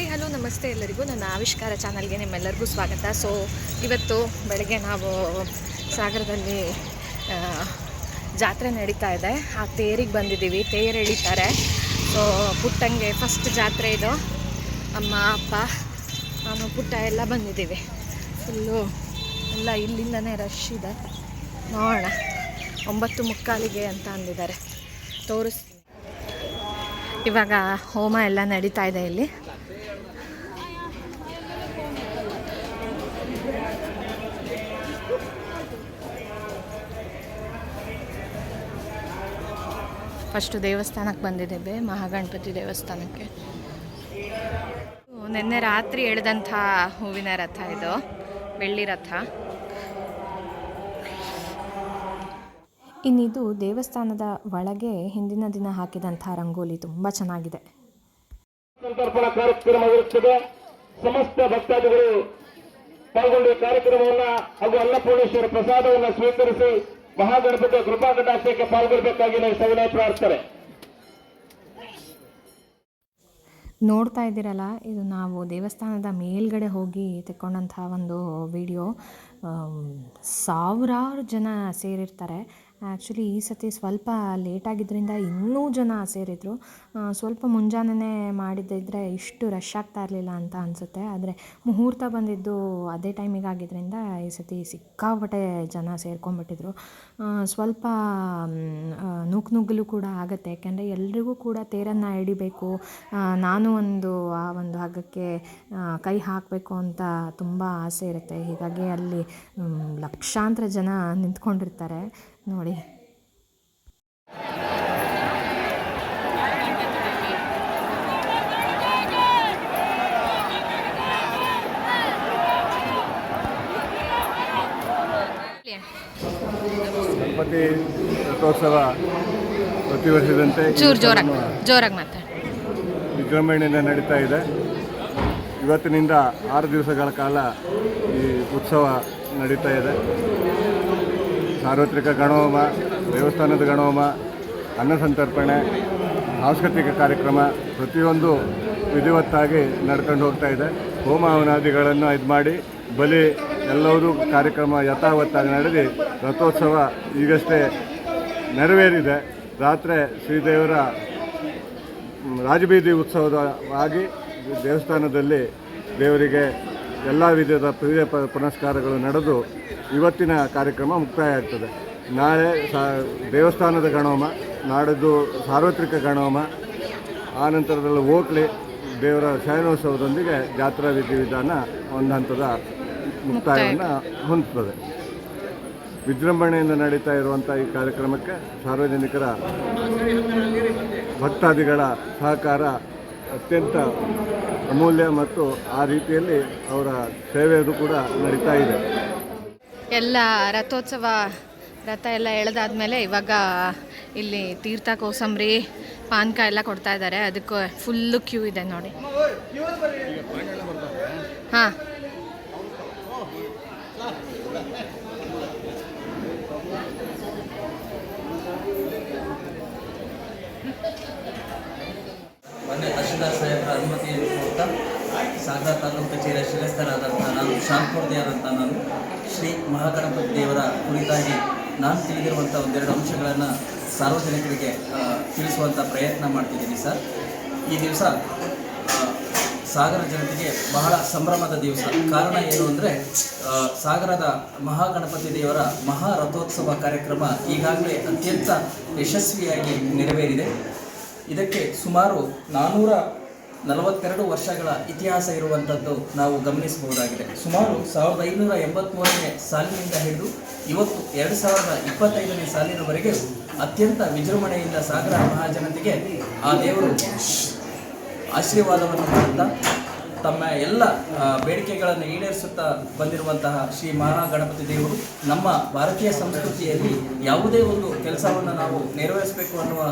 Hi, hello, ನಮಸ್ತೆ ಎಲ್ಲರಿಗೂ. ನನ್ನ ಆವಿಷ್ಕಾರ ಚಾನಲ್ಗೆ ನಿಮ್ಮೆಲ್ಲರಿಗೂ ಸ್ವಾಗತ. ಸೊ ಇವತ್ತು ಬೆಳಗ್ಗೆ ನಾವು, ಸಾಗರದಲ್ಲಿ ಜಾತ್ರೆ ನಡೀತಾ ಇದೆ. ಆ ತೇರಿಗೆ ಬಂದಿದ್ದೀವಿ. ತೇರು ಎಳಿತಾರೆ. ಸೊ ಪುಟ್ಟಂಗೆ ಫಸ್ಟ್ ಜಾತ್ರೆ ಇದು. ಅಮ್ಮ, ಅಪ್ಪ, ನಾನು, ಪುಟ್ಟ ಎಲ್ಲ ಬಂದಿದ್ದೀವಿ. ಫುಲ್ಲು ಎಲ್ಲ ಇಲ್ಲಿಂದನೇ ರಶ್ ಇದೆ. ನೋಡೋಣ. ಒಂಬತ್ತು ಮುಕ್ಕಾಲಿಗೆ ಅಂತ ಅಂದಿದ್ದಾರೆ. ತೋರಿಸ್ತೀನಿ. ಇವಾಗ ಹೋಮ ಎಲ್ಲ ನಡೀತಾ ಇದೆ ಇಲ್ಲಿ. ಫಸ್ಟು ದೇವಸ್ಥಾನಕ್ಕೆ ಬಂದಿದ್ದೇವೆ ಮಹಾಗಣಪತಿ ದೇವಸ್ಥಾನಕ್ಕೆ. ನಿನ್ನೆ ರಾತ್ರಿ ಎಳೆದಂಥ ಹೂವಿನ ರಥ ಇದು ಬೆಳ್ಳಿ ರಥ. ಇನ್ನಿದು ದೇವಸ್ಥಾನದ ಒಳಗೆ ಹಿಂದಿನ ದಿನ ಹಾಕಿದಂಥ ರಂಗೋಲಿ ತುಂಬ ಚೆನ್ನಾಗಿದೆ. ಸಂತರ್ಪಣ ಕಾರ್ಯಕ್ರಮವಿರುತ್ತದೆ ಸಮಸ್ತ ಭಕ್ತಾದಿಗಳು ಪಾಲ್ಗೊಂಡು ಕಾರ್ಯಕ್ರಮವನ್ನು ಕಾರ್ಯಕ್ರಮವನ್ನ ಹಾಗೂ ಅನ್ನಪೂರ್ಣೇಶ್ವರ ಪ್ರಸಾದವನ್ನು ಸ್ವೀಕರಿಸಿ ಮಹಾಗಣಪತಿಯ ಕೃಪಾ ಕಟಾಕ್ಷಕ್ಕೆ ಪಾಲ್ಗೊಳ್ಬೇಕಾಗಿ ನಾವು ಸವಿನಯ ಪ್ರಾರ್ಥನೆ. ನೋಡ್ತಾ ಇದ್ದೀರಲ್ಲ, ಇದು ನಾವು ದೇವಸ್ಥಾನದ ಮೇಲ್ಗಡೆ ಹೋಗಿ ತೆಕ್ಕೊಂಡಂಥ ಒಂದು ವಿಡಿಯೋ ಸಾವಿರಾರು ಜನ ಸೇರಿರ್ತಾರೆ. ಆ್ಯಕ್ಚುಲಿ ಈ ಸತಿ ಸ್ವಲ್ಪ ಲೇಟಾಗಿದ್ದರಿಂದ ಇನ್ನೂ ಜನ ಸೇರಿದರು. ಸ್ವಲ್ಪ ಮುಂಜಾನೆ ಮಾಡಿದ್ದಿದ್ರೆ ಇಷ್ಟು ರಶ್ ಆಗ್ತಾ ಇರಲಿಲ್ಲ ಅಂತ ಅನಿಸುತ್ತೆ. ಆದರೆ ಮುಹೂರ್ತ ಬಂದಿದ್ದು ಅದೇ ಟೈಮಿಗೆ ಆಗಿದ್ದರಿಂದ ಈ ಸತಿ ಸಿಕ್ಕಾಪಟ್ಟೆ ಜನ ಸೇರ್ಕೊಂಡ್ಬಿಟ್ಟಿದ್ರು. ಸ್ವಲ್ಪ ಮ್, ಆ, ನುಗ್ಗಲು ಕೂಡ ಆಗುತ್ತೆ. ಯಾಕೆಂದರೆ ಎಲ್ರಿಗೂ ಕೂಡ ತೇರನ್ನು ಎಡಿಬೇಕು ನಾನು ಒಂದು ಆ ಒಂದು ಹಗ್ಗಕ್ಕೆ ಕೈ ಹಾಕಬೇಕು ಅಂತ ತುಂಬ ಆಸೆ ಇರುತ್ತೆ. ಹೀಗಾಗಿ ಅಲ್ಲಿ ಲಕ್ಷಾಂತರ ಜನ ನಿಂತ್ಕೊಂಡಿರ್ತಾರೆ. ನೋಡಿ. ಗಣಪತಿ ರಥೋತ್ಸವ ಪ್ರತಿ ವರ್ಷದಂತೆ ಚೂರು ಜೋರಾಗಿ ಜೋರಾಗಿ ಮಾತಾಡಿ ವಿಜೃಂಭಣೆಯಿಂದ ನಡೀತಾ ಇದೆ. ಇವತ್ತಿನಿಂದ ಆರು ದಿವಸಗಳ ಕಾಲ ಈ ಉತ್ಸವ ನಡೀತಾ ಇದೆ. ಸಾರ್ವತ್ರಿಕ ಗಣಹೋಮ ದೇವಸ್ಥಾನದ ಗಣಹೋಮ ಅನ್ನಸಂತರ್ಪಣೆ ಸಾಂಸ್ಕೃತಿಕ ಕಾರ್ಯಕ್ರಮ ಪ್ರತಿಯೊಂದು ವಿಧಿವತ್ತಾಗಿ ನಡ್ಕೊಂಡು ಹೋಗ್ತಾ ಇದೆ. ಹೋಮ ಹವನಾದಿಗಳನ್ನು ಇದು ಮಾಡಿ ಬಲಿ ಎಲ್ಲವೂ ಕಾರ್ಯಕ್ರಮ ಯಥಾವತ್ತಾಗಿ ನಡೆದು ರಥೋತ್ಸವ ಈಗಷ್ಟೇ ನೆರವೇರಿದೆ. ರಾತ್ರಿ ಶ್ರೀದೇವರ ರಾಜಬೀದಿ ಉತ್ಸವದ ಆಗಿ ದೇವಸ್ಥಾನದಲ್ಲಿ ದೇವರಿಗೆ ಎಲ್ಲ ವಿಧದ ಪೂಜೆ ಪ ಪುನಸ್ಕಾರಗಳು ನಡೆದು ಇವತ್ತಿನ ಕಾರ್ಯಕ್ರಮ ಮುಕ್ತಾಯ ಆಗ್ತದೆ ನಾಳೆ ದೇವಸ್ಥಾನದ ಗಣೋಮ, ನಾಡಿದ್ದು ಸಾರ್ವತ್ರಿಕ ಗಣೋಮ ಆನಂತರದಲ್ಲಿ ಓಕ್ಲಿ ದೇವರ ಶಯನೋತ್ಸವದೊಂದಿಗೆ ಜಾತ್ರಾ ವಿಧಿವಿಧಾನ ಒಂದು ಹಂತದ ಮುಕ್ತಾಯವನ್ನು ಹೊಂದುತ್ತದೆ ವಿಜೃಂಭಣೆಯಿಂದ ನಡೀತಾ ಇರುವಂಥ ಈ ಕಾರ್ಯಕ್ರಮಕ್ಕೆ ಸಾರ್ವಜನಿಕರ ಭಕ್ತಾದಿಗಳ ಸಹಕಾರ ಅತ್ಯಂತ ಅಮೂಲ್ಯ ಮತ್ತು ಆ ರೀತಿಯಲ್ಲಿ ಅವರ ಸೇವೆಯದು ಕೂಡ ನಡೀತಾ ಇದೆ. ಎಲ್ಲ ರಥೋತ್ಸವ ರಥ ಎಲ್ಲ ಎಳೆದಾದ್ಮೇಲೆ ಇವಾಗ ಇಲ್ಲಿ ತೀರ್ಥ ಕೋಸಂಬರಿ ಪಾನಕ ಎಲ್ಲ ಕೊಡ್ತಾ ಇದ್ದಾರೆ. ಅದಕ್ಕೆ ಫುಲ್ಲು ಕ್ಯೂ ಇದೆ ನೋಡಿ. ಹಾಂ. ಮೊನ್ನೆ ತಹಶೀಲ್ದಾರ್ ಸಾಹೇಬರ ಅನುಮತಿಯನ್ನು ಕೊಡ್ತಾ ಸಾಗರ ತಾಲೂಕು ಕಚೇರಿಯ ಶಿರಸ್ಥರಾದಂಥ ನಾನು ಶಾಂತಮೂರ್ತಿಯಾದಂಥ ನಾನು ಶ್ರೀ ಮಹಾಗಣಪತಿ ದೇವರ ಕುರಿತಾಗಿ ನಾನು ತಿಳಿದಿರುವಂಥ ಒಂದೆರಡು ಅಂಶಗಳನ್ನು ಸಾರ್ವಜನಿಕರಿಗೆ ತಿಳಿಸುವಂಥ ಪ್ರಯತ್ನ ಮಾಡ್ತಿದ್ದೀನಿ ಸರ್. ಈ ದಿವಸ ಸಾಗರ ಜನತೆಗೆ ಬಹಳ ಸಂಭ್ರಮದ ದಿವಸ. ಕಾರಣ ಏನು ಅಂದರೆ ಸಾಗರದ ಮಹಾಗಣಪತಿ ದೇವರ ಮಹಾ ರಥೋತ್ಸವ ಕಾರ್ಯಕ್ರಮ ಈಗಾಗಲೇ ಅತ್ಯಂತ ಯಶಸ್ವಿಯಾಗಿ ನೆರವೇರಿದೆ. ಇದಕ್ಕೆ ಸುಮಾರು ನಾನ್ನೂರ ನಲವತ್ತೆರಡು ವರ್ಷಗಳ ಇತಿಹಾಸ ಇರುವಂಥದ್ದು ನಾವು ಗಮನಿಸಬಹುದಾಗಿದೆ. ಸುಮಾರು ಸಾವಿರದ ಐನೂರ ಎಂಬತ್ತ್ಮೂರನೇ ಸಾಲಿನಿಂದ ಹಿಡಿದು ಇವತ್ತು ಎರಡು ಸಾವಿರದ ಇಪ್ಪತ್ತೈದನೇ ಸಾಲಿನವರೆಗೆ ಅತ್ಯಂತ ವಿಜೃಂಭಣೆಯಿಂದ ಸಾಗರ ಮಹಾಜನತೆಗೆ ಆ ದೇವರು ಆಶೀರ್ವಾದವನ್ನು ಮಾಡುತ್ತಾ ತಮ್ಮ ಎಲ್ಲ ಬೇಡಿಕೆಗಳನ್ನು ಈಡೇರಿಸುತ್ತಾ ಬಂದಿರುವಂತಹ ಶ್ರೀ ಮಹಾಗಣಪತಿ ದೇವರು ನಮ್ಮ ಭಾರತೀಯ ಸಂಸ್ಕೃತಿಯಲ್ಲಿ ಯಾವುದೇ ಒಂದು ಕೆಲಸವನ್ನು ನಾವು ನೆರವೇರಿಸಬೇಕು ಅನ್ನುವ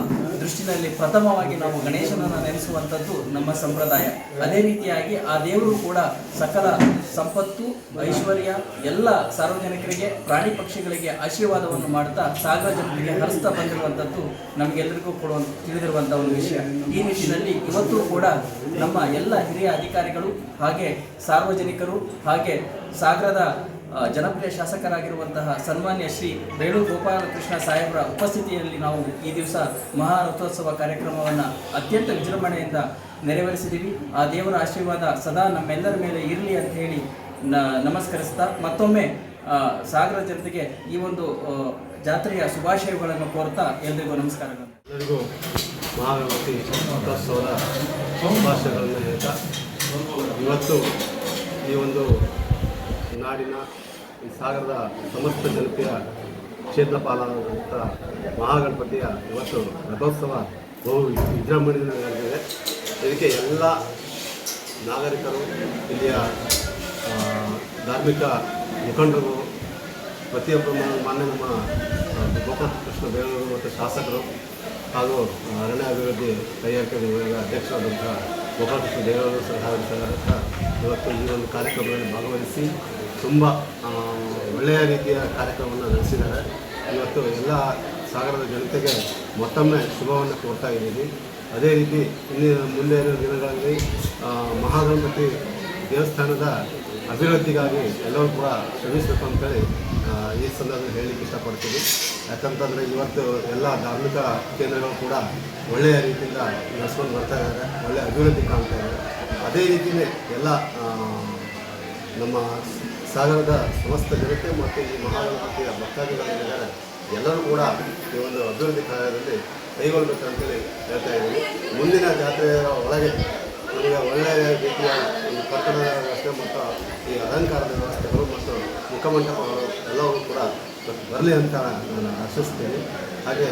ದೃಷ್ಟಿನಲ್ಲಿ ಪ್ರಥಮವಾಗಿ ನಾವು ಗಣೇಶನನ್ನು ನೆನೆಸುವಂಥದ್ದು ನಮ್ಮ ಸಂಪ್ರದಾಯ. ಅದೇ ರೀತಿಯಾಗಿ ಆ ದೇವರು ಕೂಡ ಸಕಲ ಸಂಪತ್ತು, ಐಶ್ವರ್ಯ, ಎಲ್ಲ ಸಾರ್ವಜನಿಕರಿಗೆ, ಪ್ರಾಣಿ ಪಕ್ಷಿಗಳಿಗೆ ಆಶೀರ್ವಾದವನ್ನು ಮಾಡ್ತಾ ಸಾಗರ ಜನರಿಗೆ ಹರಿಸ್ತಾ ಬಂದಿರುವಂಥದ್ದು ನಮಗೆಲ್ಲರಿಗೂ ಕೊಡುವ ತಿಳಿದಿರುವಂಥ ಒಂದು ವಿಷಯ. ಈ ನಿಟ್ಟಿನಲ್ಲಿ ಇವತ್ತು ಕೂಡ ನಮ್ಮ ಎಲ್ಲ ಹಿರಿಯ ಅಧಿಕಾರಿಗಳು ಹಾಗೆ ಸಾರ್ವಜನಿಕರು ಹಾಗೆ ಸಾಗರದ ಜನಪ್ರಿಯ ಶಾಸಕರಾಗಿರುವಂತಹ ಸನ್ಮಾನ್ಯ ಶ್ರೀ ಬೇಳೂರು ಗೋಪಾಲಕೃಷ್ಣ ಸಾಹೇಬರ ಉಪಸ್ಥಿತಿಯಲ್ಲಿ ನಾವು ಈ ದಿವಸ ಮಹಾರಥೋತ್ಸವ ಕಾರ್ಯಕ್ರಮವನ್ನು ಅತ್ಯಂತ ವಿಜೃಂಭಣೆಯಿಂದ ನೆರವೇರಿಸಿದ್ದೀವಿ. ಆ ದೇವರ ಆಶೀರ್ವಾದ ಸದಾ ನಮ್ಮೆಲ್ಲರ ಮೇಲೆ ಇರಲಿ ಅಂತ ಹೇಳಿ ನ, ನಮಸ್ಕರಿಸ್ತಾ, ಮತ್ತೊಮ್ಮೆ ಸಾಗರ ಜನತೆಗೆ ಈ ಒಂದು ಜಾತ್ರೆಯ ಶುಭಾಶಯಗಳನ್ನು ಕೋರ್ತಾ ಎಲ್ರಿಗೂ ನಮಸ್ಕಾರಗಳು. ಎಲ್ಲರಿಗೂ ಮಹಾಗಣಪತಿ ಶುಭಾಶಯಗಳನ್ನು ಇವತ್ತು ಈ ಒಂದು ನಾಡಿನ ಈ ಸಾಗರದ ಸಮಸ್ತ ಜನತೆಯ ಕ್ಷೇತ್ರಪಾಲಾದಂಥ ಮಹಾಗಣಪತಿಯ ಇವತ್ತು ರಥೋತ್ಸವ ಬಹು ವಿಜೃಂಭಣೆಯಿಂದ ನಡೆದಿದೆ ಇದಕ್ಕೆ ಎಲ್ಲ ನಾಗರಿಕರು, ಇಲ್ಲಿಯ ಧಾರ್ಮಿಕ ಮುಖಂಡರು ಪ್ರತಿಯೊಬ್ಬರು ಮಾನ್ಯ ನಮ್ಮ ಗೋಪಾಲ ಕೃಷ್ಣ ಬೇಲೂರು ಮತ್ತು ಶಾಸಕರು ಹಾಗೂ ಅರಣ್ಯ ಅಭಿವೃದ್ಧಿ ಕೈಗಾರಿಕೆ ವಿಭಾಗದ ಅಧ್ಯಕ್ಷರಾದಂಥ ಗೋಪಾಲಕೃಷ್ಣ ದೇವರು ಸಹ ಇವತ್ತು ಈ ಒಂದು ಕಾರ್ಯಕ್ರಮದಲ್ಲಿ ಭಾಗವಹಿಸಿ ತುಂಬ ಒಳ್ಳೆಯ ರೀತಿಯ ಕಾರ್ಯಕ್ರಮವನ್ನು ನಡೆಸಿದ್ದಾರೆ. ಇವತ್ತು ಎಲ್ಲ ಸಾಗರದ ಜನತೆಗೆ ಮತ್ತೊಮ್ಮೆ ಶುಭವನ್ನು ಕೊಡ್ತಾ ಇದ್ದೀವಿ. ಅದೇ ರೀತಿ ಇಂದಿನ ಮುಂದಿನ ದಿನಗಳಲ್ಲಿ ಮಹಾಗಣಪತಿ ದೇವಸ್ಥಾನದ ಅಭಿವೃದ್ಧಿಗಾಗಿ ಎಲ್ಲರೂ ಕೂಡ ಶ್ರಮಿಸಬೇಕು ಅಂತೇಳಿ ಈ ಸಂದರ್ಭದಲ್ಲಿ ಹೇಳಲಿಕ್ಕೆ ಇಷ್ಟಪಡ್ತೀವಿ ಯಾಕಂತಂದರೆ ಇವತ್ತು ಎಲ್ಲ ಧಾರ್ಮಿಕ ಕೇಂದ್ರಗಳು ಕೂಡ ಒಳ್ಳೆಯ ರೀತಿಯಿಂದ ನಡೆಸ್ಕೊಂಡು ಬರ್ತಾ ಇದ್ದಾರೆ ಒಳ್ಳೆಯ ಅಭಿವೃದ್ಧಿ ಕಾಣ್ತಾ ಇದ್ದಾರೆ ಅದೇ ರೀತಿಯೇ ಎಲ್ಲ ನಮ್ಮ ಸಾಗರದ ಸಮಸ್ತ ಜನತೆ ಮತ್ತು ಈ ಮಹಾಗಣಪತಿಯ ಭಕ್ತಾದಿಗಳಿದ್ದಾರೆ ಎಲ್ಲರೂ ಕೂಡ ಈ ಒಂದು ಅಭಿವೃದ್ಧಿ ಕಾರ್ಯದಲ್ಲಿ ಕೈಗೊಳ್ಳಬೇಕು ಅಂತೇಳಿ ಹೇಳ್ತಾ ಇದ್ದೀವಿ. ಮುಂದಿನ ಜಾತ್ರೆಯ ಒಳಗೆ ನಮಗೆ ಒಳ್ಳೆಯ ರೀತಿಯ ಒಂದು ಕಟ್ಟಡದ ವ್ಯವಸ್ಥೆ ಮತ್ತು ಈ ಅಲಂಕಾರದ ವ್ಯವಸ್ಥೆಗಳು ಮತ್ತು ಮುಖಮಂಟಪಗಳು ಎಲ್ಲವೂ ಕೂಡ ಬರಲಿ ಅಂತ ನಾನು ಆಶಿಸ್ತೇನೆ. ಹಾಗೆ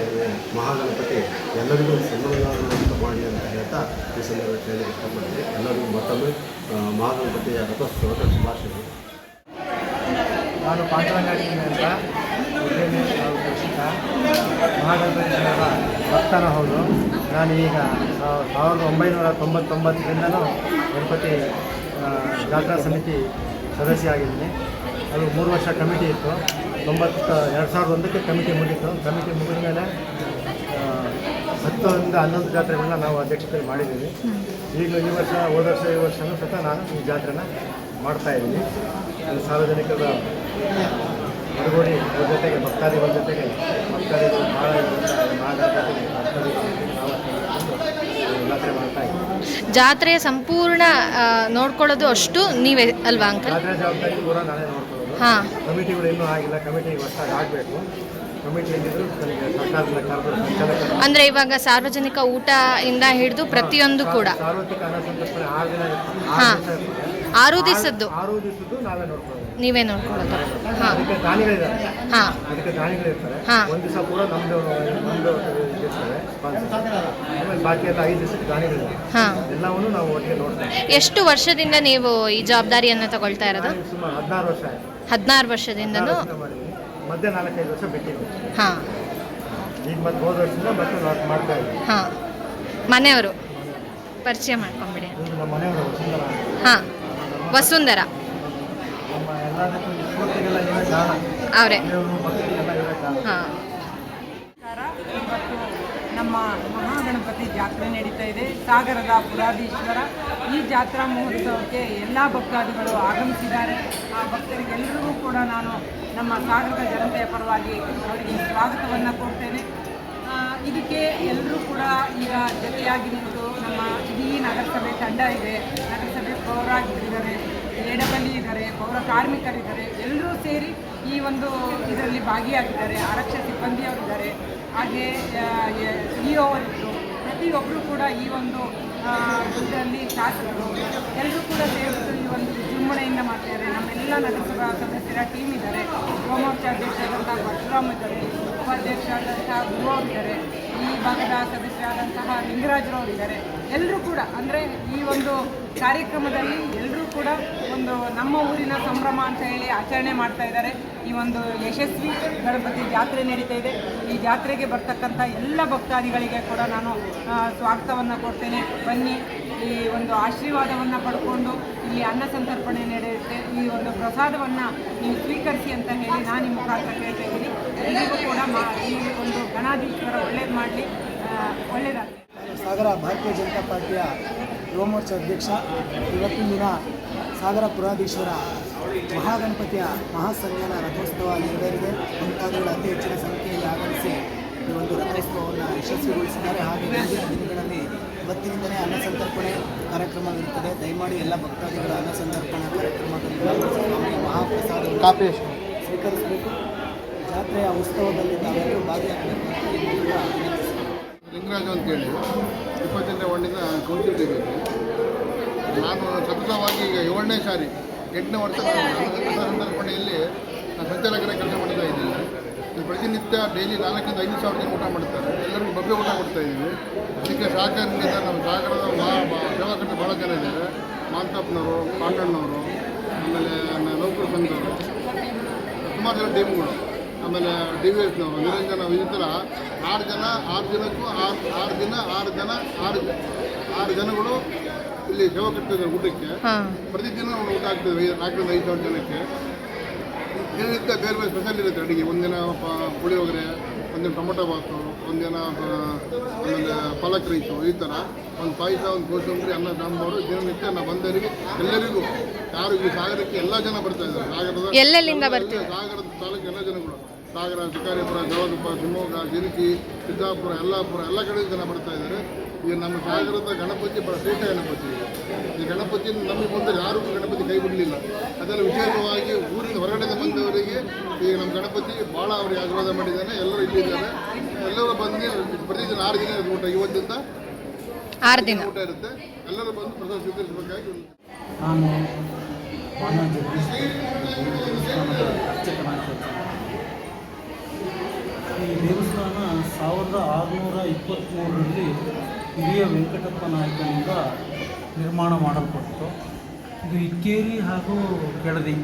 ಮಹಾಗಣಪತಿ ಎಲ್ಲರಿಗೂ ಸನ್ಮಾನಗಳನ್ನು ಮಾಡಿ ಅಂತ ಹೇಳ್ತಾ ಈ ಸಂದರ್ಭದಲ್ಲಿ ಇಷ್ಟಪಡ್ತೀನಿ ಎಲ್ಲರಿಗೂ ಮತ್ತೊಮ್ಮೆ ಮಹಾಗಣಪತಿಯ ರಥೋತ್ಸವದ ಶುಭಾಶಯಗಳು. ನಾನು ಪಾಂಚರಂಗಾಡಿನ ಅಂತ ಭಕ್ತನ ಹೌದು. ನಾನು ಈಗ ಸಾವ್- ಸಾವಿರದ ಒಂಬೈನೂರ ತೊಂಬತ್ತೊಂಬತ್ತರಿಂದಲೂ ಗಣಪತಿ ಜಾತ್ರಾ ಸಮಿತಿ ಸದಸ್ಯ ಆಗಿದ್ದೀನಿ. ಅದು ಮೂರು ವರ್ಷ ಕಮಿಟಿ ಇತ್ತು. ತೊಂಬತ್ತು, ಎರಡು ಸಾವಿರದ ಒಂದಕ್ಕೆ ಕಮಿಟಿ ಮುಗೀತು. ಕಮಿಟಿ ಮುಗಿದ ಮೇಲೆ ಹತ್ತರಿಂದ ಹನ್ನೊಂದು ಜಾತ್ರೆಗಳನ್ನ ನಾವು ಅಧ್ಯಕ್ಷತೆ ಮಾಡಿದ್ದೀವಿ. ಈಗ ಈ ವರ್ಷ, ಹೋದ ವರ್ಷ, ಈ ವರ್ಷನೂ ಸಹ ನಾನು ಈ ಜಾತ್ರೆನ ಮಾಡ್ತಾಯಿದ್ದೀನಿ ಸಾರ್ವಜನಿಕರ ಒಳಗೂಡಿ ಅವ್ರ ಜೊತೆಗೆ ಭಕ್ತಾದಿಗಳ ಜೊತೆಗೆ ಭಕ್ತಾದಿಗಳು ಭಾಳ ಭಕ್ತಾದಿಗಳು ಜಾತ್ರೆ ಮಾಡ್ತಾ ಇದ್ದೀವಿ ಜಾತ್ರೆಯ ಸಂಪೂರ್ಣ ನೋಡ್ಕೊಳ್ಳೋದು ಅಷ್ಟು ನೀವೇ ಅಲ್ವಾ ಅಂಕಲ್? ಜಾತ್ರೆ ಜವಾಬ್ದಾರಿ ಪೂರ ನಾನೇ ನೋಡ್ಕೊಳ್ಳೋದು. ಹಾಂ. ಕಮಿಟಿಗಳು ಇನ್ನೂ ಆಗಿಲ್ಲ. ಕಮಿಟಿ ಹೊಸದಾಗಿ ಆಗಬೇಕು. ಕಮಿಟಿ ಏನಿದ್ರು ನನಗೆ ಸರ್ಕಾರದಿಂದ ಕರೆದು ಸಂಚಾಲಕ ಅಂದರೆ ಇವಾಗ ಸಾರ್ವಜನಿಕ ಊಟ ಇಂದ ಹಿಡಿದು ಪ್ರತಿಯೊಂದು ಕೂಡ. ದಿವಸದ್ದು. ಆರು ದಿವಸದ್ದು ನಾವೇ ನೋಡ್ಕೊಳ್ಳೋದು. ನೀವೇ ನೋಡ್ಕೊಳ್ಳೋದು. ಹಾಂ. ಹಾಂ. ಹಾ. ಹಾಂ. ಎಷ್ಟು ವರ್ಷದಿಂದ ನೀವು ಈ ಜವಾಬ್ದಾರಿಯನ್ನು ತಗೊಳ್ತಾ ಇರೋದು? ಹದಿನಾರು ವರ್ಷದಿಂದನೂ? ಮಧ್ಯೆ ನಾಲ್ಕೈದು ವರ್ಷ ಬಿಟ್ಟಿದ್ದೆ ಹಾಂ. ಈಗ ಮತ್ತೆ ಹೋದ ವರ್ಷದಿಂದ ಮತ್ತೆ ನಾವು ಮಾಡ್ತಾ ಇದ್ದೀವಿ ಹಾಂ. ಮನೆಯವರು ಪರಿಚಯ ಮಾಡ್ಕೊಂಬಿಡಿ. ಹಾಂ. ವಸುಂಧರ ನಮ್ಮ ಎಲ್ಲದಕ್ಕೂ ಈ ಸ್ಫೂರ್ತಿಗೆಲ್ಲ ಇವೇ ಕಾರಣ ಅವರೇ. ಇವತ್ತು ನಮ್ಮ ಮಹಾಗಣಪತಿ ಜಾತ್ರೆ ನಡೀತಾ ಇದೆ. ಸಾಗರದ ಪುರಾಧೀಶ್ವರ. ಈ ಜಾತ್ರಾ ಮಹೋತ್ಸವಕ್ಕೆ ಎಲ್ಲ ಭಕ್ತಾದಿಗಳು ಆಗಮಿಸಿದ್ದಾರೆ. ಆ ಭಕ್ತರಿಗೆಲ್ಲರಿಗೂ ಕೂಡ ನಾನು ನಮ್ಮ ಸಾಗರದ ಜನತೆಯ ಪರವಾಗಿ ಅವರಿಗೆ ಸ್ವಾಗತವನ್ನು ಕೊಡ್ತೇನೆ ಇದಕ್ಕೆ ಎಲ್ಲರೂ ಕೂಡ ಈಗ ಜೊತೆಯಾಗಿ ನಿಂತು ನಮ್ಮ ಇಡೀ ನಗರಸಭೆ ತಂಡ ಇದೆ. ನಗರಸಭೆ ಪೌರಾಯುಕ್ತರಿದ್ದಾರೆ ಎಡಬಲಿ ಇದ್ದಾರೆ ಪೌರ ಕಾರ್ಮಿಕರಿದ್ದಾರೆ ಎಲ್ಲರೂ ಸೇರಿ ಈ ಒಂದು ಇದರಲ್ಲಿ ಭಾಗಿಯಾಗಿದ್ದಾರೆ. ಆರಕ್ಷಕ ಸಿಬ್ಬಂದಿಯವರಿದ್ದಾರೆ. ಹಾಗೆ ಇ ಅವರಿದ್ದರು ಪ್ರತಿಯೊಬ್ಬರು ಕೂಡ ಈ ಒಂದು ಇದರಲ್ಲಿ ಶಾಸಕರು. ಎಲ್ಲರೂ ಕೂಡ ಸೇರಿದ್ದು ಈ ಒಂದು ವಿಜೃಂಭಣೆಯಿಂದ ಮಾಡ್ತಿದ್ದಾರೆ ನಮ್ಮೆಲ್ಲ ನಗರಸಭಾ ಸದಸ್ಯರ ಟೀಮ್ ಇದ್ದಾರೆ. ಉಪಮೋರ್ಚಾಧ್ಯಕ್ಷರಾದಂಥ ಪರಶುರಾಮ್ ಇದ್ದಾರೆ. ಉಪಾಧ್ಯಕ್ಷರಾದಂತಹ ಗುರು ಅವರಿದ್ದಾರೆ ಈ ಭಾಗದ ಸದಸ್ಯರಾದಂತಹ ಲಿಂಗರಾಜರವರು ಇದ್ದಾರೆ. ಎಲ್ಲರೂ ಕೂಡ, ಅಂದರೆ ಈ ಒಂದು ಕಾರ್ಯಕ್ರಮದಲ್ಲಿ ಎಲ್ಲರೂ ಕೂಡ ಒಂದು ನಮ್ಮ ಊರಿನ ಸಂಭ್ರಮ ಅಂತ ಹೇಳಿ ಆಚರಣೆ ಮಾಡ್ತಾ ಇದ್ದಾರೆ. ಈ ಒಂದು ಯಶಸ್ವಿ ಗಣಪತಿ ಜಾತ್ರೆ ನಡೀತಾ ಇದೆ. ಈ ಜಾತ್ರೆಗೆ ಬರ್ತಕ್ಕಂಥ ಎಲ್ಲ ಭಕ್ತಾದಿಗಳಿಗೆ ಕೂಡ ನಾನು ಸ್ವಾಗತವನ್ನು ಕೊಡ್ತೇನೆ. ಬನ್ನಿ, ಈ ಒಂದು ಆಶೀರ್ವಾದವನ್ನು ಪಡ್ಕೊಂಡು ಇಲ್ಲಿ ಅನ್ನ ಸಂತರ್ಪಣೆ ನಡೆಯುತ್ತೆ. ಈ ಒಂದು ಪ್ರಸಾದವನ್ನು ನೀವು ಸ್ವೀಕರಿಸಿ ಅಂತ ಹೇಳಿ ನಾನು ನಿಮ್ಮ ಮುಖಾಂತರ ಕೇಳ್ತಾ ಇದ್ದೀನಿ. ಎಲ್ಲರಿಗೂ ಕೂಡ ಈ ಒಂದು ಗಣಾಧೀಶ್ವರ ಒಳ್ಳೇದು ಮಾಡಲಿ. ಒಳ್ಳೆಯದಾಗಲಿ ಸಾಗರ, ಭಾರತೀಯ ಜನತಾ ಪಾರ್ಟಿಯ ಯುವ ಮೋರ್ಚಾ ಅಧ್ಯಕ್ಷ ಇವತ್ತಿನ ದಿನ ಸಾಗರ ಪುರಾಧೀಶ್ವರ ಮಹಾಗಣಪತಿಯ ಮಹಾಸಂಜ್ಞಾನ ರಥೋತ್ಸವ ನೆರವೇರಿದೆ ಮುಂತಾದವುಗಳು ಅತಿ ಹೆಚ್ಚಿನ ಸಂಖ್ಯೆಯಲ್ಲಿ ಆಗಮಿಸಿ ಈ ಒಂದು ರಥೋತ್ಸವವನ್ನು ಯಶಸ್ವಿಗೊಳಿಸಿದ್ದಾರೆ. ಹಾಗೆ ಮುಂದಿನ ದಿನಗಳಲ್ಲಿ ಇವತ್ತಿನಿಂದಲೇ ಅನ್ನ ಸಂತರ್ಪಣೆ ಕಾರ್ಯಕ್ರಮವಿರುತ್ತದೆ. ದಯಮಾಡಿ ಎಲ್ಲ ಭಕ್ತಾದಿಗಳ ಅನ್ನ ಸಂತರ್ಪಣಾ ಕಾರ್ಯಕ್ರಮದಲ್ಲಿ ಮಹಾಪ್ರಸಾದ ಸ್ವಾಮಿಯ ಸ್ವೀಕರಿಸಬೇಕು. ಜಾತ್ರೆಯ ಉತ್ಸವದಲ್ಲಿ ತಾವೆಲ್ಲರೂ ಭಾಗಿಯಾಗಬೇಕು ಅಂತ. ಲಿಂಗರಾಜು ಅಂತೇಳಿ ಇಪ್ಪತ್ತೆಂಟನೇ ವಾರ್ಡಿಂದ ಕೌನ್ಸಿಲ್ ತೆಗೆದು ನಾನು ಸತತವಾಗಿ ಈಗ ಏಳನೇ ಸಾರಿ, ಎಂಟನೇ ವರ್ಷ ಸಂದರ್ಪಣೆಯಲ್ಲಿ ನಾನು ಸಂಚಾಲಕರ ಕೆಲಸ ಮಾಡ್ತಾ ಇದ್ದೀನಿ. ಪ್ರತಿನಿತ್ಯ ಡೈಲಿ ನಾಲ್ಕರಿಂದ ಐದು ಸಾವಿರ ಜನ ಊಟ ಮಾಡ್ತಾರೆ ಎಲ್ಲರಿಗೂ ಭವ್ಯ ಊಟ ಕೊಡ್ತಾ ಇದ್ದೀವಿ. ಅದಕ್ಕೆ ಸಹಕಾರದಿಂದ ನಮ್ಮ ಸಾಗರದ ಸೇವಾಕರ್ತರು ಭಾಳ ಜನ ಇದ್ದಾರೆ. ಮಾಂತಪ್ಪನವರು, ಪಾಂಡಣ್ಣವರು, ಆಮೇಲೆ ನೌಕರ ಸಂಘದವರು, ಸುಮಾರು ಜನ ಟೀಮ್ಗಳು ಆಮೇಲೆ ಡಿ ವಿ ಎಸ್ನವರು ನಿರಂಜನ ಈ ಥರ ಆರು ಜನ ಆರು ಜನಕ್ಕೂ ಆರು ಆರು ದಿನ ಆರು ಜನ ಆರು ಆರು ಜನಗಳು ಇಲ್ಲಿ ಸೇವೆ ಕಟ್ತಿದ್ದಾರೆ ಊಟಕ್ಕೆ. ಪ್ರತಿದಿನ ಅವ್ರು ಊಟ ಆಗ್ತದೆ ನಾಲ್ಕರಿಂದ ಐದು ಸಾವಿರ ಜನಕ್ಕೆ. ದಿನನಿತ್ಯ ಬೇರೆ ಬೇರೆ ಸ್ಪೆಷಲ್ ಇರುತ್ತೆ ಅಡುಗೆ. ಒಂದಿನ ಪುಳಿಯೋಗರೆ ಒಂದಿನ ಟೊಮೊಟೊ ಬಾತು ಒಂದಿನ ಆಮೇಲೆ ಪಾಲಕ್ ರೈಸು ಈ ಥರ ಒಂದು ಪಾಯಸ ಒಂದು ಕೋಸಂಬರಿ ಅನ್ನ ಸಾಂಬಾರು ದಿನನಿತ್ಯ ನಾವು ಬಂದವರಿಗೆ ಎಲ್ಲರಿಗೂ ಯಾರು ಈ ಸಾಗರಕ್ಕೆ ಎಲ್ಲ ಜನ ಬರ್ತಾ ಇದ್ದಾರೆ. ಸಾಗರದ ಎಲ್ಲೆಲ್ಲಿಂದ ಎಲ್ಲ- ಸಾಗರದ ತಾಲೂಕು ಎಲ್ಲ ಜನಗಳು. ಸಾಗರ ಶಿಕಾರಿಪುರ ಜವದಪ್ಪ ಶಿವಮೊಗ್ಗ ಜಿರಿಕಿ ಸಿದ್ದಾಪುರ ಯಲ್ಲಾಪುರ ಎಲ್ಲ ಕಡೆ ಜನ ಬರ್ತಾ ಇದ್ದಾರೆ. ಈಗ ನಮ್ಮ ಸಾಗರದ ಗಣಪತಿ ಬಹಳ ಶ್ರೇಷ್ಠ ಗಣಪತಿ ಈ ಗಣಪತಿ ನಮಗೆ ಬಂದರೆ ಯಾರೂ ಗಣಪತಿ ಕೈ ಬಿಡಲಿಲ್ಲ. ಅದೆಲ್ಲ ವಿಶೇಷವಾಗಿ ಊರಿನ ಹೊರಗಡೆ ಬಂದವರಿಗೆ ಈಗ ನಮ್ಮ ಗಣಪತಿ ಭಾಳ ಅವರಿಗೆ ಆಶೀರ್ವಾದ ಮಾಡಿದ್ದಾನೆ. ಎಲ್ಲರೂ ಇಲ್ಲಿದ್ದಾರೆ ಎಲ್ಲರೂ ಬಂದು ಪ್ರತಿದಿನ ಆರು ದಿನ ಊಟ. ಇವತ್ತಿಂದ ಆರು ದಿನ. ಊಟ ಇರುತ್ತೆ. ಎಲ್ಲರೂ ಬಂದು ಪ್ರಸಾದ ಸ್ವೀಕರಿಸಬೇಕಾಗಿ ಒಂದು ನಾನು ಮಾನ್ಯ ಜಗದೀಶ್ ದೇವಸ್ಥಾನದ ಅರ್ಚಕನಾಗಿರ್ತೇನೆ ಈ ದೇವಸ್ಥಾನ ಸಾವಿರದ ಆರುನೂರ ಇಪ್ಪತ್ತ್ಮೂರರಲ್ಲಿ ಹಿರಿಯ ವೆಂಕಟಪ್ಪ ನಾಯಕನಿಂದ ನಿರ್ಮಾಣ ಮಾಡಲ್ಪಟ್ಟಿತು ಇದು ಇಕ್ಕೇರಿ ಹಾಗೂ ಕೆಳದಿ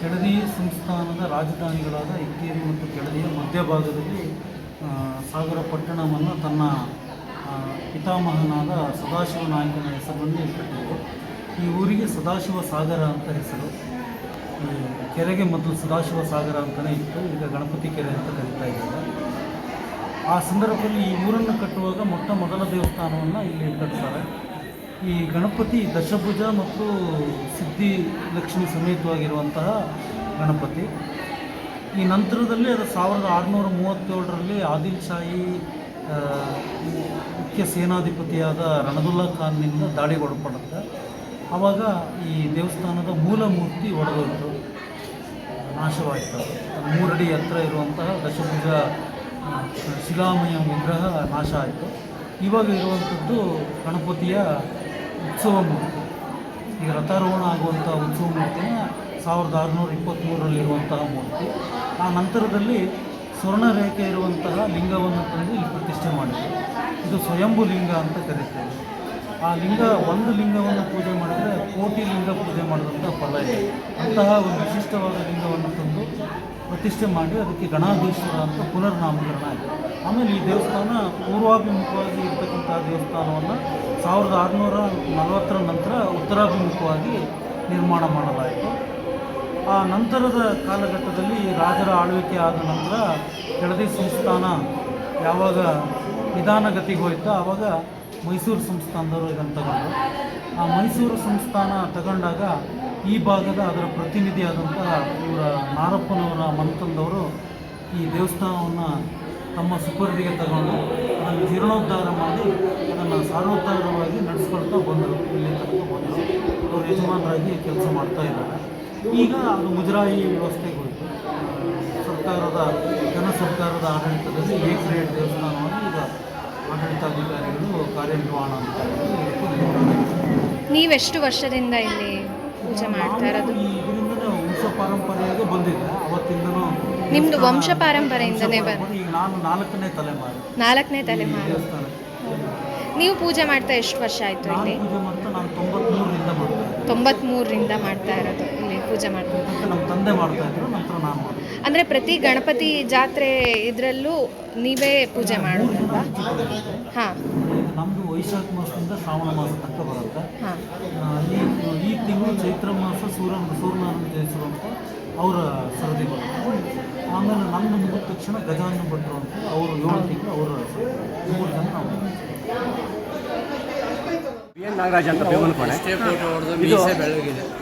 ಕೆಳದಿ ಸಂಸ್ಥಾನದ ರಾಜಧಾನಿಗಳಾದ ಇಕ್ಕೇರಿ ಮತ್ತು ಕೆಳದಿಯ ಮಧ್ಯಭಾಗದಲ್ಲಿ ಸಾಗರ ಪಟ್ಟಣವನ್ನು ತನ್ನ ಪಿತಾಮಹನಾದ ಸದಾಶಿವ ನಾಯಕನ ಹೆಸರನ್ನು ಇಟ್ಟಿದ್ದರು ಈ ಊರಿಗೆ ಸದಾಶಿವ ಸಾಗರ ಅಂತ ಹೆಸರು ಕೆರೆಗೆ ಮೊದಲು ಸದಾಶಿವ ಸಾಗರ ಅಂತಲೇ ಇತ್ತು, ಈಗ ಗಣಪತಿ ಕೆರೆ ಅಂತ ಕರೀತಾ ಇದ್ದಾರೆ. ಆ ಸಂದರ್ಭದಲ್ಲಿ ಈ ಊರನ್ನು ಕಟ್ಟುವಾಗ ಮೊಟ್ಟ ಮೊದಲ ದೇವಸ್ಥಾನವನ್ನು ಇಲ್ಲಿ ಕಟ್ತಾರೆ. ಈ ಗಣಪತಿ ದಶಭುಜ ಮತ್ತು ಸಿದ್ಧಿ ಲಕ್ಷ್ಮಿ ಸಮೇತವಾಗಿರುವಂತಹ ಗಣಪತಿ. ಈ ನಂತರದಲ್ಲಿ ಅದು ಸಾವಿರದ ಆರುನೂರ ಮೂವತ್ತೇಳರಲ್ಲಿ ಆದಿಲ್ ಶಾಹಿ ಮುಖ್ಯ ಸೇನಾಧಿಪತಿಯಾದ ರಣದುಲ್ಲಾ ಖಾನ್ನಿಂದ ದಾಳಿಗೊಳಪಡುತ್ತೆ. ಆವಾಗ ಈ ದೇವಸ್ಥಾನದ ಮೂಲ ಮೂರ್ತಿ ಒಡೆದೋಯ್ತು, ನಾಶವಾಯಿತು. ಮೂರಡಿ ಎತ್ತರ ಇರುವಂತಹ ದಶಭುಜ ಶಿಲಾಮಯ ವಿಗ್ರಹ ನಾಶ ಆಯಿತು ಇವಾಗ ಇರುವಂಥದ್ದು ಗಣಪತಿಯ ಉತ್ಸವ ಮೂರ್ತಿ ಈಗ ರಥಾರೋಹಣ ಆಗುವಂಥ ಉತ್ಸವ ಮೂರ್ತಿನ ಸಾವಿರದ ಆರುನೂರ ಇಪ್ಪತ್ತ್ಮೂರರಲ್ಲಿರುವಂತಹ ಮೂರ್ತಿ. ಆ ನಂತರದಲ್ಲಿ ಸ್ವರ್ಣರೇಖೆ ಇರುವಂತಹ ಲಿಂಗವನ್ನು ತಂದು ಇಲ್ಲಿ ಪ್ರತಿಷ್ಠೆ ಮಾಡಿದೆ ಇದು ಸ್ವಯಂಭು ಲಿಂಗ ಅಂತ ಕರೀತೇವೆ. ಆ ಲಿಂಗ ಒಂದು ಲಿಂಗವನ್ನು ಪೂಜೆ ಮಾಡಿದರೆ ಕೋಟಿ ಲಿಂಗ ಪೂಜೆ ಮಾಡಿದಂಥ ಫಲ ಇದೆ. ಅಂತಹ ಒಂದು ವಿಶಿಷ್ಟವಾದ ಲಿಂಗವನ್ನು ಪ್ರತಿಷ್ಠೆ ಮಾಡಿ ಅದಕ್ಕೆ ಗಣಾಧೀಶ್ವರ ಅಂತ ಪುನರ್ನಾಮಕರಣ ಆಯಿತು ಆಮೇಲೆ ಈ ದೇವಸ್ಥಾನ ಪೂರ್ವಾಭಿಮುಖವಾಗಿ ಇರ್ತಕ್ಕಂಥ ದೇವಸ್ಥಾನವನ್ನು ಸಾವಿರದ ಆರುನೂರ ನಲವತ್ತರ ನಂತರ ಉತ್ತರಾಭಿಮುಖವಾಗಿ ನಿರ್ಮಾಣ ಮಾಡಲಾಯಿತು. ಆ ನಂತರದ ಕಾಲಘಟ್ಟದಲ್ಲಿ ರಾಜರ ಆಳ್ವಿಕೆ ಆದ ನಂತರ ಕೆಳದಿ ಸಂಸ್ಥಾನ ಯಾವಾಗ ನಿಧಾನಗತಿಗೆ ಹೋಯ್ತೋ ಆವಾಗ ಮೈಸೂರು ಸಂಸ್ಥಾನದವರು ಇದನ್ನು ತಗೊಂಡು ಆ ಮೈಸೂರು ಸಂಸ್ಥಾನ ತಗೊಂಡಾಗ ಈ ಭಾಗದ ಅದರ ಪ್ರತಿನಿಧಿಯಾದಂತಹ ಇವರ ನಾರಪ್ಪನವರ ಮಂತಂದವರು ಈ ದೇವಸ್ಥಾನವನ್ನು ತಮ್ಮ ಸುಪರ್ದಿಗೆ ತಗೊಂಡು ಅದನ್ನು ಜೀರ್ಣೋದ್ಧಾರ ಮಾಡಿ ಅದನ್ನು ಸಾರ್ವೋದ್ಧಾರವಾಗಿ ನಡೆಸ್ಕೊಳ್ತಾ ಬಂದರು. ಇಲ್ಲಿ ತನಕ ಬಂದರು. ಅವರು ಯಜಮಾನರಾಗಿ ಕೆಲಸ ಮಾಡ್ತಾ ಇದ್ದಾರೆ. ಈಗ ಅದು ಮುಜರಾಯಿ ವ್ಯವಸ್ಥೆಗಳು ಸರ್ಕಾರದ, ಜನ ಸರ್ಕಾರದ ಆಡಳಿತದಲ್ಲಿ ಎ ರೇಟ್ ದೇವಸ್ಥಾನವನ್ನು ಈಗ ಆಡಳಿತಾಧಿಕಾರಿಗಳು ಕಾರ್ಯನಿರ್ವಹಣಾಧಿಕಾರಿಗಳು ನೀವೆಷ್ಟು ವರ್ಷದಿಂದ ಇಲ್ಲಿ ಪೂಜೆ ಮಾಡ್ತಾ ಇರೋದು. ವಂಶ ಪಾರಂಪರ್ಯವಾಗಿ ಬಂದಿದೆ. ಅವತ್ತಿಂದನೂ ನಿಮ್ದು ವಂಶ ಪಾರಂಪರೆಯಿಂದನೇ ಈಗ ನಾನು ನಾಲ್ಕನೇ ತಲೆಮಾರು. ನಾಲ್ಕನೇ ತಲೆಮಾರು ನೀವು ಪೂಜೆ ಮಾಡ್ತಾ ಎಷ್ಟು ವರ್ಷ ಆಯಿತು ಇಲ್ಲಿ? ಪೂಜೆ ಮಾಡ್ತಾ ನಾನು ತೊಂಬತ್ಮೂರರಿಂದ ಮಾಡ್ತಾ ತೊಂಬತ್ಮೂರರಿಂದ ಮಾಡ್ತಾ ಇರೋದು ಇಲ್ಲಿ ಪೂಜೆ ಮಾಡ್ತಾ ನಮ್ಮ ತಂದೆ ಮಾಡ್ತಾ ಇದ್ರು ನಂತರ ನಾನು ಅಂದರೆ ಪ್ರತಿ ಗಣಪತಿ ಜಾತ್ರೆ ಇದರಲ್ಲೂ ನೀವೇ ಪೂಜೆ ಮಾಡೋದಲ್ವಾ ಹಾಂ. ನಮ್ಮದು ವೈಶಾಖ ಮಾಸದಿಂದ ಶ್ರಾವಣ ಮಾಸ ತನಕ ಬರುತ್ತೆ. ಹಾಂ. ಈ ಚೈತ್ರ ಮಾಸ ಸೂರ್ಯ ಸೂರ್ಯನಾರಾಯಣ ಜಯಿಸರು ಅಂತ ಅವರ ಸರದಿ ಬರುತ್ತೆ ಆಮೇಲೆ ನಮ್ಮ ಮುಗಿದ ತಕ್ಷಣ ಗಜಾನನ ಭಟ್ರು ಅಂತ ಅವರು ಏಳು ತಿಂಗಳು ಅವರ ಮೂರು ಜನ ನಾವು ಬಿ ಎನ್ ನಾಗರಾಜ್ ಅಂತ ಬೇವನಕೋಣೆ ಇದು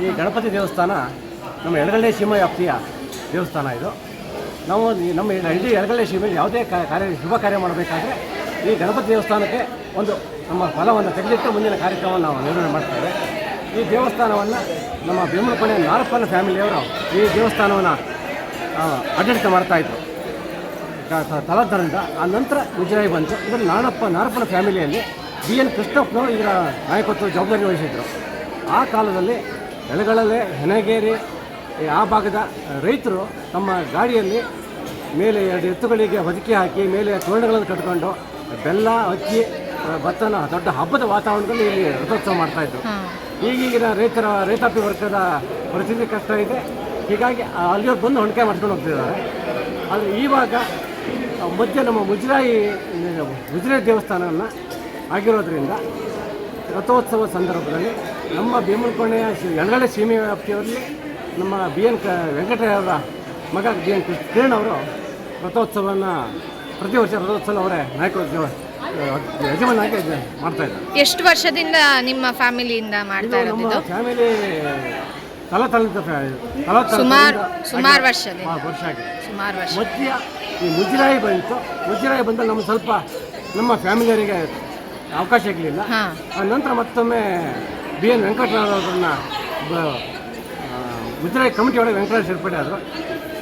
ಈ ಗಣಪತಿ ದೇವಸ್ಥಾನ ನಮ್ಮ ಎಡಗಡೆ ಸೀಮ ವ್ಯಾಪ್ತಿಯ ದೇವಸ್ಥಾನ ಇದು. ನಾವು ಈ ನಮ್ಮ ಇಡೀ ಎಡಗಡೆ ಸೀಮೆಯಲ್ಲಿ ಯಾವುದೇ ಕಾರ್ಯ ಶುಭ ಕಾರ್ಯ ಮಾಡಬೇಕಾದ್ರೆ ಈ ಗಣಪತಿ ದೇವಸ್ಥಾನಕ್ಕೆ ಒಂದು ನಮ್ಮ ಫಲವನ್ನು ತೆಗೆದಿಟ್ಟು ಮುಂದಿನ ಕಾರ್ಯಕ್ರಮವನ್ನು ನಾವು ನಿರ್ವಹಣೆ ಮಾಡ್ತೇವೆ. ಈ ದೇವಸ್ಥಾನವನ್ನು ನಮ್ಮ ಬೇಮನಕೋಣೆ ನಾರಪ್ಪನ ಫ್ಯಾಮಿಲಿಯವರು ಈ ದೇವಸ್ಥಾನವನ್ನು ಆಡಳಿತ ಮಾಡ್ತಾಯಿದ್ರು ತಲಾಂತರದಿಂದ ಆ ನಂತರ ವಿಜಯ ಬಂತು ಇದರಲ್ಲಿ ನಾರಪ್ಪ ನಾರಪ್ಪನ ಫ್ಯಾಮಿಲಿಯಲ್ಲಿ ಬಿ ಎನ್ ಕೃಷ್ಣಪ್ಪನವರು ಇದರ ನಾಯಕತ್ವ ಜವಾಬ್ದಾರಿ ವಹಿಸಿದ್ರು. ಆ ಕಾಲದಲ್ಲಿ ಎಳಗಳಲ್ಲೇ ಹೆನಗೇರಿ ಆ ಭಾಗದ ರೈತರು ತಮ್ಮ ಗಾಡಿಯಲ್ಲಿ ಮೇಲೆ ಎರಡು ಎತ್ತುಗಳಿಗೆ ಹೊದಿಕೆ ಹಾಕಿ ಮೇಲೆ ತೋರಣಗಳನ್ನು ಕಟ್ಕೊಂಡು ಬೆಲ್ಲ, ಅಕ್ಕಿ, ಭತ್ತನ ದೊಡ್ಡ ಹಬ್ಬದ ವಾತಾವರಣದಲ್ಲಿ ಇಲ್ಲಿ ರಥೋತ್ಸವ ಮಾಡ್ತಾಯಿದ್ರು ಈಗೀಗಿನ ರೈತರ ರೈತಾಪಿ ವರ್ಗದ ಪರಿಸ್ಥಿತಿ ಕಷ್ಟ ಇದೆ. ಹೀಗಾಗಿ ಅಲ್ಲಿಯವ್ರು ಬಂದು ಹೊಣಕೆ ಮಾಡ್ಕೊಂಡು ಹೋಗ್ತಿದ್ದಾರೆ. ಆದರೆ ಈವಾಗ ಮಧ್ಯೆ ನಮ್ಮ ಮುಜರಾಯಿ ಮುಜರಾಯಿ ದೇವಸ್ಥಾನವನ್ನು ಆಗಿರೋದ್ರಿಂದ ರಥೋತ್ಸವ ಸಂದರ್ಭದಲ್ಲಿ ನಮ್ಮ ಭೀಮನಕೋಣೆಯ ಎಳಗಡೆ ಸೀಮೆ ವ್ಯಾಪ್ತಿಯವರಲ್ಲಿ ನಮ್ಮ ಬಿ ಎನ್ ಕ ವೆಂಕಟಯ್ಯವರ ಮಗ ಬಿ ಎನ್ ಕಿರಣ್ ಅವರು ರಥೋತ್ಸವವನ್ನು ಪ್ರತಿ ವರ್ಷ ರಥೋತ್ಸವ ಅವರೇ ನಾಯಕ ಮಾಡ್ತಾ ಇದ್ದಾರೆ? ಎಷ್ಟು ವರ್ಷದಿಂದ ನಿಮ್ಮ ಫ್ಯಾಮಿಲಿಯಿಂದ ಮಾಡ್ತಾ ಇರೋದು ಫ್ಯಾಮಿಲಿ ತಲತಲಂತ ತಲ ಸುಮಾರು ಸುಮಾರು ವರ್ಷದಿಂದ. ವರ್ಷ ಆಗಿದೆ. ಸುಮಾರು ವರ್ಷ. ಮಧ್ಯ ಈ ಮುಜರಾಯಿ ಬಂತು. ಮುಜರಾಯಿ ಬಂದಾಗ ನಮ್ಗೆ ಸ್ವಲ್ಪ ನಮ್ಮ ಫ್ಯಾಮಿಲಿಯವರಿಗೆ ಅವಕಾಶ ಇರಲಿಲ್ಲ. ಆ ನಂತರ ಮತ್ತೊಮ್ಮೆ ಬಿ ಎನ್ ವೆಂಕಟರಾವ್ರನ್ನ ಮುಜರಾಯಿ ಕಮಿಟಿ ಒಳಗೆ ವೆಂಕಟರಾವ್ ಸೇರ್ಪಡೆ ಆದರು.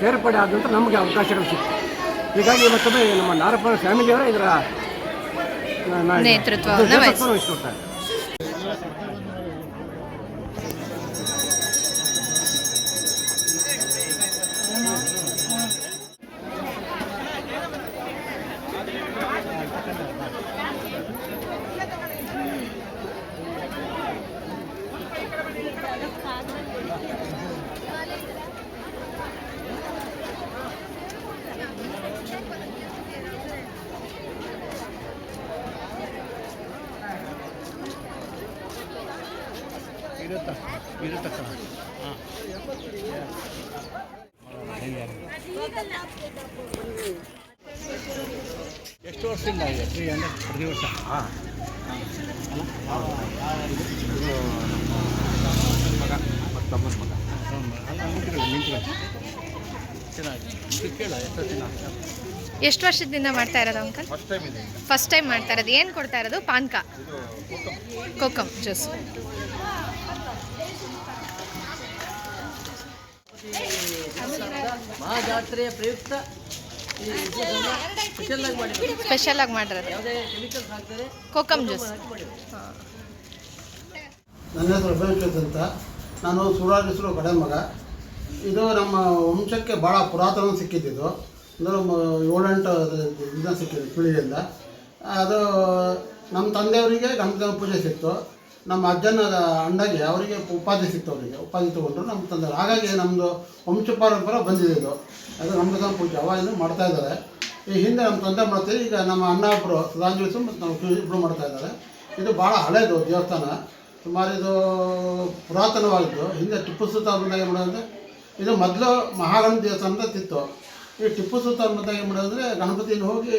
ಸೇರ್ಪಡೆ ಆದ ನಂತರ ನಮಗೆ ಅವಕಾಶಗಳು ಸಿಕ್ತು. ಹೀಗಾಗಿ ಮತ್ತೊಮ್ಮೆ ನಮ್ಮ ನಾರಪ್ಪನ ಫ್ಯಾಮಿಲಿಯವರೇ ಇದರ नाही नाही. नाही, नाही. त्रित्वा, नाही जसं माहित. करू शकतो ಇರುತ್ತಕ್ಕ ಎಷ್ಟು ವರ್ಷದಿಂದ ಇದೆ? ಫ್ರೀ ಅಂದರೆ ಪ್ರತಿ ವರ್ಷ? ಎಷ್ಟು ವರ್ಷದಿಂದ ಮಾಡ್ತಾ ಇರೋದು ಅಂಕಲ್? ಫಸ್ಟ್ ಟೈಮ್ ಮಾಡ್ತಾ ಇರೋದು. ಏನು ಕೊಡ್ತಾ ಇರೋದು? ಪಾನ್ಕ. ಕೋಕಮ್ ಜ್ಯೂಸ್. ಮಹಾಜಾತ್ರೆಯ ಪ್ರಯುಕ್ತ ಸ್ಪೆಷಲ್ ಆಗಿ ಮಾಡಿರೋದು. ಕೋಕಮ್ ಜ್ಯೂಸ್ ನನ್ನ ಹೆಸರು ಅಭಿಷೇಕ್ ಅಂತ. ನಾನು ಸುರಾಜ್ ಹೆಸರು ಕಡೆ ಮಗ. ಇದು ನಮ್ಮ ವಂಶಕ್ಕೆ ಭಾಳ ಪುರಾತನ ಸಿಕ್ಕಿದ್ದು ಅಂದರೆ ಏಳೆಂಟು ಇದನ್ನ ಸಿಕ್ಕಿದ್ದು ಪೀಳಿಗೆಯಿಂದ. ಅದು ನಮ್ಮ ತಂದೆಯವರಿಗೆ ಗಣಪತಿ ಪೂಜೆ ಸಿಕ್ತು. ನಮ್ಮ ಅಜ್ಜನ ಅಣ್ಣಗೆ ಅವರಿಗೆ ಉಪಾಧಿ ಸಿಕ್ತು ಅವರಿಗೆ. ಉಪಾಧಿ ತೊಗೊಂಡ್ರು ನಮ್ಮ ತಂದೆ ಹಾಗಾಗಿ ನಮ್ಮದು ವಂಶ ಪರಂಪರೆ ಬಂದಿದೆ ಇದು. ಅದು ನಮ್ಮ ಪೂಜೆ. ಅವಾಗಿಂದ ಮಾಡ್ತಾ ಇದ್ದಾರೆ. ಈ ಹಿಂದೆ ನಮ್ಮ ತಂದೆ ಮಾಡ್ತೀವಿ ಈಗ ನಮ್ಮ ಅಣ್ಣ ಒಬ್ಬರು ಸುಧಾಂಜಲಿಸು ಮತ್ತು ನಾವು ಇಬ್ಬರು ಮಾಡ್ತಾ ಇದ್ದಾರೆ. ಇದು ಭಾಳ ಹಳೆಯದು ದೇವಸ್ಥಾನ. ಸುಮಾರು ಇದು ಪುರಾತನವಾಗಿದ್ದು. ಹಿಂದೆ ಟಿಪ್ಪು ಸುಲ್ತಾನ್ ಬಂದಾಗ ಏನು ಮಾಡೋದಂದರೆ ಇದು ಮೊದಲು ಮಹಾಗಣ ದೇವಸ್ಥಾನ ತಿತ್ತು. ಈ ಟಿಪ್ಪು ಸುಲ್ತಾನ್ ಬಂದಾಗ ಏನು ಮಾಡೋದಂದರೆ ಗಣಪತಿನ ಹೋಗಿ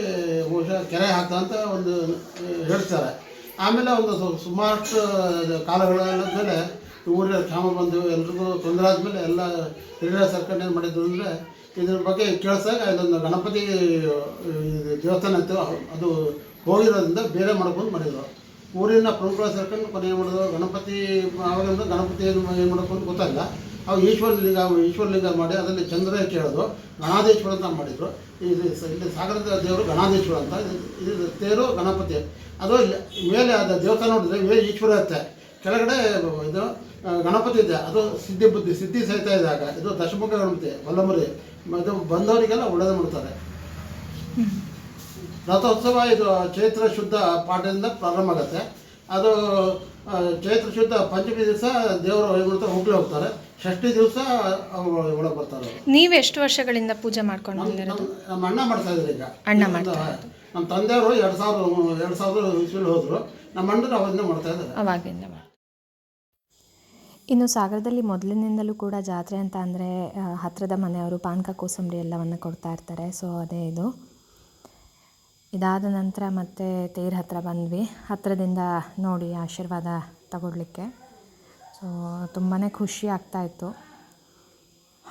ಬಹುಶಃ ಕೆರೆ ಹಾಕ್ತಾ ಅಂತ ಒಂದು ಹೇಳ್ತಾರೆ. ಆಮೇಲೆ ಒಂದು ಸುಮಾರಷ್ಟು ಕಾಲಗಳ ಮೇಲೆ ಊರಿನ ಕ್ಷಾಮ ಬಂದು ಎಲ್ರಿಗೂ ತೊಂದರೆ ಆದಮೇಲೆ ಎಲ್ಲ ಹಿರಿಯ ಸರ್ಕಾರ ಏನು ಮಾಡಿದ್ರು ಅಂದರೆ ಇದ್ರ ಬಗ್ಗೆ ಕೇಳಿಸಾಗ ಇದೊಂದು ಗಣಪತಿ ದೇವಸ್ಥಾನ ಇತ್ತು. ಅದು ಹೋಗಿರೋದ್ರಿಂದ ಬೇರೆ ಮಾಡ್ಕೊಂಡು ಮಾಡಿದರು ಊರಿನ ಪ್ರಮುಖ ಸರ್ಕೊಂಡು ಕೊನೆ ಏನು ಮಾಡೋದು ಗಣಪತಿ ಆವಾಗಿಂದ ಗಣಪತಿ ಏನು ಏನು ಗೊತ್ತಾಗಲ್ಲ ಗೊತ್ತಾಗಿಲ್ಲ ಅವು ಈಶ್ವರಲಿಂಗ ಈಶ್ವರಲಿಂಗ ಈಶ್ವರ ಲಿಂಗ ಮಾಡಿ ಅದರಲ್ಲಿ ಚಂದ್ರ ಕೇಳೋದು ಗಣಾಧೇಶ್ವರ ಅಂತ ಮಾಡಿದರು. ಇದು ಇಲ್ಲಿ ಸಾಗರದ ದೇವರು ಗಣಾಧೇಶ್ವರ ಅಂತ. ಇದು- ತೇರು ಗಣಪತಿ. ಅದು ಮೇಲೆ ಅದು ದೇವಸ್ಥಾನ ನೋಡಿದ್ರೆ ಮೇಲೆ ಈಶ್ವರ ಇರುತ್ತೆ. ಕೆಳಗಡೆ ಇದು ಗಣಪತಿ ಇದೆ. ಅದು ಸಿದ್ಧಿ ಬುದ್ಧಿ, ಸಿದ್ಧಿ ಸಹಿತ ಇದಾಗ ಇದು ದಶಮುಖ ಗಣಪತಿ, ಬಲ್ಲಮುರಿ. ಇದು ಬಂದವರಿಗೆಲ್ಲ ಒಳ್ಳೇದು ಮಾಡ್ತಾರೆ. ರಥೋತ್ಸವ ಇದು ಚೈತ್ರ ಶುದ್ಧ ಪಾಠದಿಂದ ಪ್ರಾರಂಭ ಆಗುತ್ತೆ. ಅದು ಚೈತ್ರ ಶುದ್ಧ ಪಂಚಮಿ ದಿವಸ ದೇವರು ಮಾಡ್ತಾರೆ ಹೋಗ್ಲಿ ಹೋಗ್ತಾರೆ. ಷಷ್ಠಿ ದಿವಸ ಅವರು ಒಳಗೆ ಬರ್ತಾರೆ ನೀವು ಎಷ್ಟು ವರ್ಷಗಳಿಂದ ಪೂಜೆ ಮಾಡ್ಕೊಂಡು ಬಂದಿರೋದು ನಮ್ಮ- ಅಣ್ಣ ಮಾಡ್ತಾ ಇದ್ದಾರೆ ಈಗ. ಅಣ್ಣ ಮಾಡ್ತಾ ನಮ್ಮ ತಂದೆಯವರು ಎರಡು ಸಾವಿರ ಎರಡು ಸಾವಿರ ಇಸ್ವಿಲಿ ಹೋದರು. ನಮ್ಮ ಅಣ್ಣರು ಅವರಿಂದ ಮಾಡ್ತಾ ಇದ್ದಾರೆ. ಅವಾಗಿಂದ ಮಾಡಿ ಇನ್ನು ಸಾಗರದಲ್ಲಿ ಮೊದಲಿನಿಂದಲೂ ಕೂಡ ಜಾತ್ರೆ ಅಂತ ಅಂದರೆ ಹತ್ತಿರದ ಮನೆಯವರು ಪಾನಕ ಕೋಸಂಬರಿ ಎಲ್ಲವನ್ನು ಕೊಡ್ತಾ ಇರ್ತಾರೆ. ಸೊ ಅದೇ ಇದು. ಇದಾದ ನಂತರ ಮತ್ತೆ ತೇರ್ ಹತ್ರ ಬಂದ್ವಿ. ಹತ್ತಿರದಿಂದ ನೋಡಿ ಆಶೀರ್ವಾದ ತಗೊಳ್ಳಿಕ್ಕೆ. ಸೊ ತುಂಬಾ ಖುಷಿ ಆಗ್ತಾಯಿತ್ತು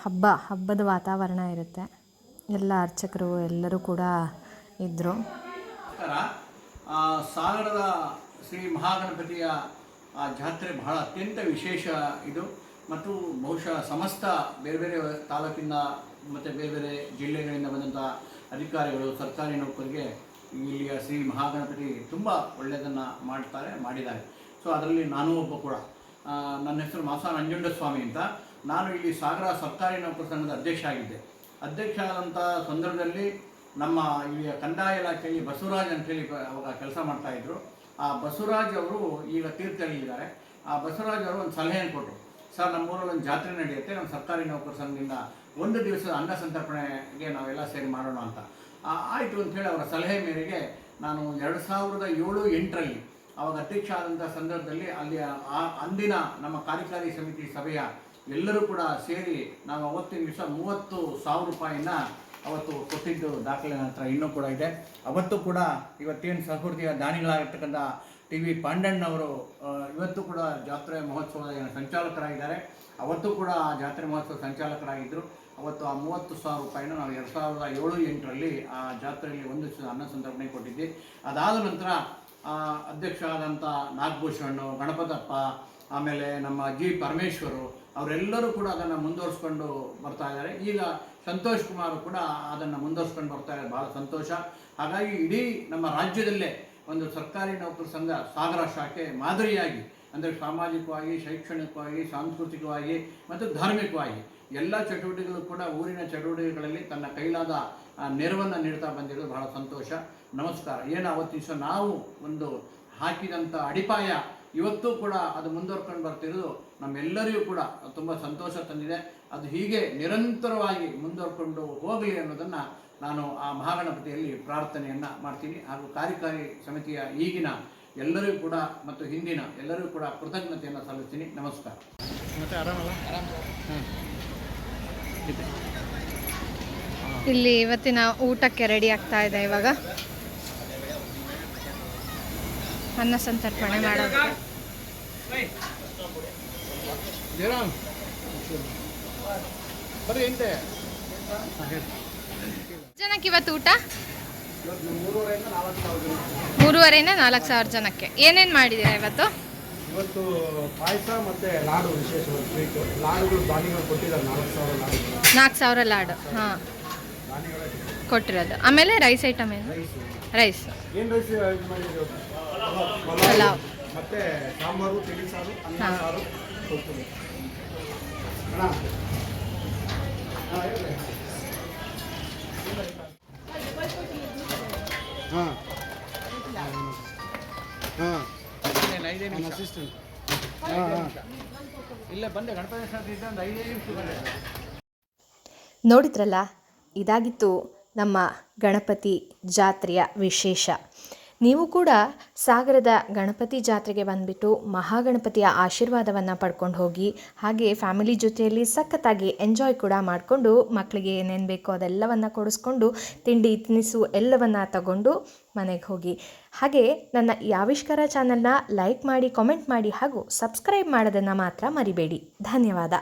ಹಬ್ಬ, ಹಬ್ಬದ ವಾತಾವರಣ ಇರುತ್ತೆ. ಎಲ್ಲ ಅರ್ಚಕರು, ಎಲ್ಲರೂ ಕೂಡ ಇದ್ದರು ಸಾಗರದ ಶ್ರೀ ಮಹಾಗಣಪತಿಯ, ಆ, ಜಾತ್ರೆ ಬಹಳ ಅತ್ಯಂತ ವಿಶೇಷ ಇದು. ಮತ್ತು ಬಹುಶಃ ಸಮಸ್ತ ಬೇರೆ ಬೇರೆ ತಾಲೂಕಿನ ಮತ್ತು ಬೇರೆ ಬೇರೆ ಜಿಲ್ಲೆಗಳಿಂದ ಬಂದಂಥ ಅಧಿಕಾರಿಗಳು, ಸರ್ಕಾರಿ ನೌಕರಿಗೆ ಇಲ್ಲಿಯ ಶ್ರೀ ಮಹಾಗಣಪತಿ ತುಂಬ ಒಳ್ಳೆಯದನ್ನು ಮಾಡ್ತಾರೆ, ಮಾಡಿದ್ದಾರೆ. ಸೊ, ಅದರಲ್ಲಿ ನಾನೂ ಒಬ್ಬ ಕೂಡ. ನನ್ನ ಹೆಸರು ಮಾಸ ನಂಜುಂಡಸ್ವಾಮಿ ಅಂತ. ನಾನು ಇಲ್ಲಿ ಸಾಗರ ಸರ್ಕಾರಿ ನೌಕರ ಸಂಘದ ಅಧ್ಯಕ್ಷ ಆಗಿದ್ದೆ. ಅಧ್ಯಕ್ಷ ಆದಂಥ ಸಂದರ್ಭದಲ್ಲಿ ನಮ್ಮ ಇಲ್ಲಿಯ ಕಂದಾಯ ಇಲಾಖೆಯಲ್ಲಿ ಬಸವರಾಜ್ ಅಂತೇಳಿ ಅವಾಗ ಕೆಲಸ ಮಾಡ್ತಾಯಿದ್ರು ಆ ಬಸವರಾಜ್ ಅವರು ಈಗ ತೀರ್ಥಹಳ್ಳಿದ್ದಾರೆ ಆ ಬಸವರಾಜ್ ಅವರು ಒಂದು ಸಲಹೆಯನ್ನು ಕೊಟ್ಟರು ಸರ್ ನಮ್ಮೂರಲ್ಲಿ ಒಂದು ಜಾತ್ರೆ ನಡೆಯುತ್ತೆ. ನಮ್ಮ ಸರ್ಕಾರಿ ನೌಕರ ಸಂಘದಿಂದ ಒಂದು ದಿವಸದ ಅನ್ನ ಸಂತರ್ಪಣೆಗೆ ನಾವೆಲ್ಲ ಸೇರಿ ಮಾಡೋಣ ಅಂತ. ಆಯಿತು ಅಂತೇಳಿ ಅವರ ಸಲಹೆ ಮೇರೆಗೆ ನಾನು ಎರಡು ಸಾವಿರದ ಏಳು ಎಂಟರಲ್ಲಿ ಅವಾಗ ಅಧ್ಯಕ್ಷ ಆದಂಥ ಸಂದರ್ಭದಲ್ಲಿ ಅಲ್ಲಿ ಆ ಅಂದಿನ ನಮ್ಮ ಕಾರ್ಯಕಾರಿ ಸಮಿತಿ ಸಭೆಯ ಎಲ್ಲರೂ ಕೂಡ ಸೇರಿ ನಾವು ಅವತ್ತಿನ ದಿವಸ ಮೂವತ್ತು ಸಾವಿರ ರೂಪಾಯಿನ ಅವತ್ತು ಕೊಟ್ಟಿದ್ದು ದಾಖಲೆ ನನ್ನ ಹತ್ರ ಇನ್ನೂ ಕೂಡ ಇದೆ. ಅವತ್ತು ಕೂಡ ಇವತ್ತೇನು ಸಂಸ್ಕೃತಿಯ ದಾನಿಗಳಾಗಿರ್ತಕ್ಕಂಥ ಟಿ ವಿ ಪಾಂಡಣ್ಣವರು ಇವತ್ತು ಕೂಡ ಜಾತ್ರೆ ಮಹೋತ್ಸವದ ಸಂಚಾಲಕರಾಗಿದ್ದಾರೆ. ಅವತ್ತು ಕೂಡ ಆ ಜಾತ್ರೆ ಮಹೋತ್ಸವ ಸಂಚಾಲಕರಾಗಿದ್ದರು ಅವತ್ತು ಆ ಮೂವತ್ತು ಸಾವಿರ ರೂಪಾಯಿನ ನಾವು ಎರಡು ಸಾವಿರದ ಏಳು ಎಂಟರಲ್ಲಿ ಆ ಜಾತ್ರೆಯಲ್ಲಿ ಒಂದು ಅನ್ನ ಸಂತರ್ಪಣೆ ಕೊಟ್ಟಿದ್ದೆ ಅದಾದ ನಂತರ ಅಧ್ಯಕ್ಷ ಆದಂಥ ನಾಗಭೂಷಣ್, ಗಣಪತಪ್ಪ, ಆಮೇಲೆ ನಮ್ಮ ಜಿ ಪರಮೇಶ್ವರು, ಅವರೆಲ್ಲರೂ ಕೂಡ ಅದನ್ನು ಮುಂದುವರಿಸ್ಕೊಂಡು ಬರ್ತಾ ಇದ್ದಾರೆ. ಈಗ ಸಂತೋಷ್ ಕುಮಾರ್ ಕೂಡ ಅದನ್ನು ಮುಂದುವರಿಸ್ಕೊಂಡು ಬರ್ತಾ ಇದ್ದಾರೆ. ಭಾಳ ಸಂತೋಷ. ಹಾಗಾಗಿ ಇಡೀ ನಮ್ಮ ರಾಜ್ಯದಲ್ಲೇ ಒಂದು ಸರ್ಕಾರಿ ನೌಕರ ಸಂಘ ಸಾಗರ ಶಾಖೆ ಮಾದರಿಯಾಗಿ, ಅಂದರೆ ಸಾಮಾಜಿಕವಾಗಿ, ಶೈಕ್ಷಣಿಕವಾಗಿ, ಸಾಂಸ್ಕೃತಿಕವಾಗಿ ಮತ್ತು ಧಾರ್ಮಿಕವಾಗಿ ಎಲ್ಲ ಚಟುವಟಿಕೆಗಳು ಕೂಡ ಊರಿನ ಚಟುವಟಿಕೆಗಳಲ್ಲಿ ತನ್ನ ಕೈಲಾದ ನೆರವನ್ನು ನೀಡ್ತಾ ಬಂದಿರೋದು ಬಹಳ ಸಂತೋಷ. ನಮಸ್ಕಾರ. ಏನು ಅವತ್ತಿನ ದಿವಸ ನಾವು ಒಂದು ಹಾಕಿದಂಥ ಅಡಿಪಾಯ ಇವತ್ತು ಕೂಡ ಅದು ಮುಂದುವರ್ಕೊಂಡು ಬರ್ತಿರೋದು ನಮ್ಮೆಲ್ಲರಿಗೂ ಕೂಡ ತುಂಬ ಸಂತೋಷ ತಂದಿದೆ. ಅದು ಹೀಗೆ ನಿರಂತರವಾಗಿ ಮುಂದುವರ್ಕೊಂಡು ಹೋಗಲಿ ಅನ್ನೋದನ್ನು ನಾನು ಆ ಮಹಾಗಣಪತಿಯಲ್ಲಿ ಪ್ರಾರ್ಥನೆಯನ್ನು ಮಾಡ್ತೀನಿ. ಹಾಗೂ ಕಾರ್ಯಕಾರಿ ಸಮಿತಿಯ ಈಗಿನ ಎಲ್ಲರಿಗೂ ಕೂಡ ಮತ್ತು ಹಿಂದಿನ ಎಲ್ಲರಿಗೂ ಕೂಡ ಕೃತಜ್ಞತೆಯನ್ನು ಸಲ್ಲಿಸ್ತೀನಿ. ನಮಸ್ಕಾರ. ಇಲ್ಲಿ ಇವತ್ತಿನ ಊಟಕ್ಕೆ ರೆಡಿ ಆಗ್ತಾ ಇದೆ ಇವಾಗ. ಅನ್ನ ಸಂತರ್ಪಣೆ ಮಾಡೋದು ಜನಕ್ಕೆ ಇವತ್ತು ಊಟ? ಮೂರುವರೆಯಿಂದ ನಾಲ್ಕು ಸಾವಿರ ಜನಕ್ಕೆ. ಏನೇನು ಮಾಡಿದ್ದೀರಾ ಇವತ್ತು? ಇವತ್ತು ಪಾಯಸ ಮತ್ತೆ ಲಾಡು ವಿಶೇಷ ಸ್ವೀಟ್ ಲಾಡುಗಳು ಬಾಡಿಗಳು ಕೊಟ್ಟಿದ್ದಾರೆ ನಾಲ್ಕು ಸಾವಿರ ಲಾಡು. ನಾಲ್ಕು ಸಾವಿರ ಲಾಡು. ಹಾಂ. ಕೊಟ್ಟಿರೋದು. ಆಮೇಲೆ ರೈಸ್ ಐಟಮ್ ಏನು? ರೈಸ್ ಪಲಾವ್. ಇಲ್ಲ ಬಂದೆ. ಗಣಪತಿ ನೋಡಿದ್ರಲ್ಲ ಇದಾಗಿತ್ತು ನಮ್ಮ ಗಣಪತಿ ಜಾತ್ರೆಯ ವಿಶೇಷ. ನೀವು ಕೂಡ ಸಾಗರದ ಗಣಪತಿ ಜಾತ್ರೆಗೆ ಬಂದುಬಿಟ್ಟು ಮಹಾಗಣಪತಿಯ ಆಶೀರ್ವಾದವನ್ನು ಪಡ್ಕೊಂಡು ಹೋಗಿ, ಹಾಗೆ ಫ್ಯಾಮಿಲಿ ಜೊತೆಯಲ್ಲಿ ಸಖತ್ತಾಗಿ ಎಂಜಾಯ್ ಕೂಡ ಮಾಡಿಕೊಂಡು ಮಕ್ಕಳಿಗೆ ಏನೇನು ಬೇಕೋ ಅದೆಲ್ಲವನ್ನು ಕೊಡಿಸ್ಕೊಂಡು ತಿಂಡಿ, ತಿನಿಸು ಎಲ್ಲವನ್ನು ತಗೊಂಡು ಮನೆಗೆ ಹೋಗಿ. ಹಾಗೆ ನನ್ನ ಈ ಆವಿಷ್ಕಾರ ಚಾನಲ್ನ ಲೈಕ್ ಮಾಡಿ, ಕಾಮೆಂಟ್ ಮಾಡಿ ಹಾಗೂ ಸಬ್ಸ್ಕ್ರೈಬ್ ಮಾಡೋದನ್ನು ಮಾತ್ರ ಮರಿಬೇಡಿ. ಧನ್ಯವಾದ.